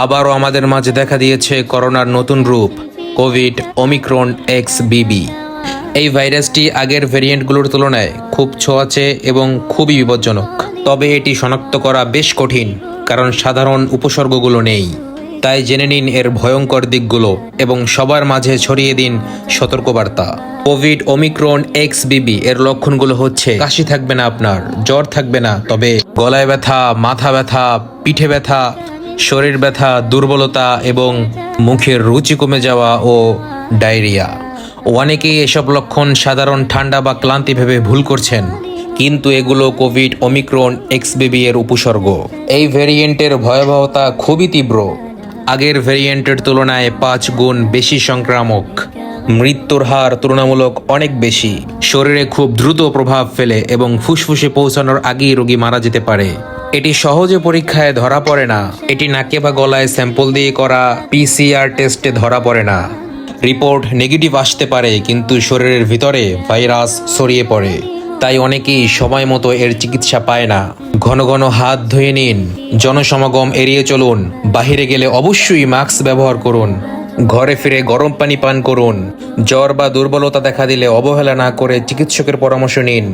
আবারও আমাদের মাঝে দেখা দিয়েছে করোনার নতুন রূপ, কোভিড, ওমিক্রন, এক্স, বিবি। এই ভাইরাসটি আগের ভেরিয়েন্টগুলোর তুলনায় খুব ছোঁয়াচে এবং খুবই বিপজ্জনক। তবে এটি শনাক্ত করা বেশ কঠিন, কারণ সাধারণ উপসর্গগুলো নেই। তাই জেনে নিন এর ভয়ঙ্কর দিকগুলো এবং সবার মাঝে ছড়িয়ে দিন সতর্কবার্তা। কোভিড, ওমিক্রন, এক্স, বিবি এর লক্ষণগুলো হচ্ছে, কাশি থাকবে না আপনার, জ্বর থাকবে না, তবে গলায় ব্যথা, মাথা ব্যথা, পিঠে ব্যথা শরীর ব্যথা, দুর্বলতা এবং মুখের রুচি কমে যাওয়া ও ডায়রিয়া। অনেকেই এসব লক্ষণ সাধারণ ঠান্ডা বা ক্লান্তি ভেবে ভুল করছেন, কিন্তু এগুলো কোভিড, ওমিক্রন এক্সবিবি এর উপসর্গ। এই ভেরিয়েন্টের ভয়াবহতা খুবই তীব্র। আগের ভেরিয়েন্টের তুলনায় পাঁচ গুণ বেশি সংক্রামক। মৃত্যুর হার তুলনামূলক অনেক বেশি। শরীরে খুব দ্রুত প্রভাব ফেলে এবং ফুসফুসে পৌঁছানোর আগেই রোগী মারা যেতে পারে। এটি সহজে পরীক্ষায় ধরা পড়ে না। এটি নাকে বা গলায় স্যাম্পল দিয়ে করা পিসিআর টেস্টে ধরা পড়ে না। রিপোর্ট নেগেটিভ আসতে পারে, কিন্তু শরীরের ভিতরে ভাইরাস ছড়িয়ে পড়ে। তাই অনেকেই সময় মতো এর চিকিৎসা পায় না। ঘন ঘন হাত ধুয়ে নিন। জনসমাগম এড়িয়ে চলুন। বাহিরে গেলে অবশ্যই মাস্ক ব্যবহার করুন। ঘরে ফিরে গরম পানি পান করুন। জ্বর বা দুর্বলতা দেখা দিলে অবহেলা না করে চিকিৎসকের পরামর্শ নিন।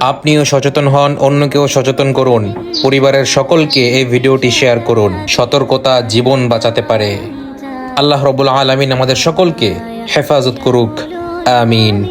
আপনিও সচেতন হন, অন্যকেও সচেতন করুন। পরিবারের সকলকে এই ভিডিওটি শেয়ার করুন। সতর্কতা জীবন বাঁচাতে পারে। আল্লাহ রবুল আলমিন আমাদের সকলকে হেফাজত করুক। আমিন।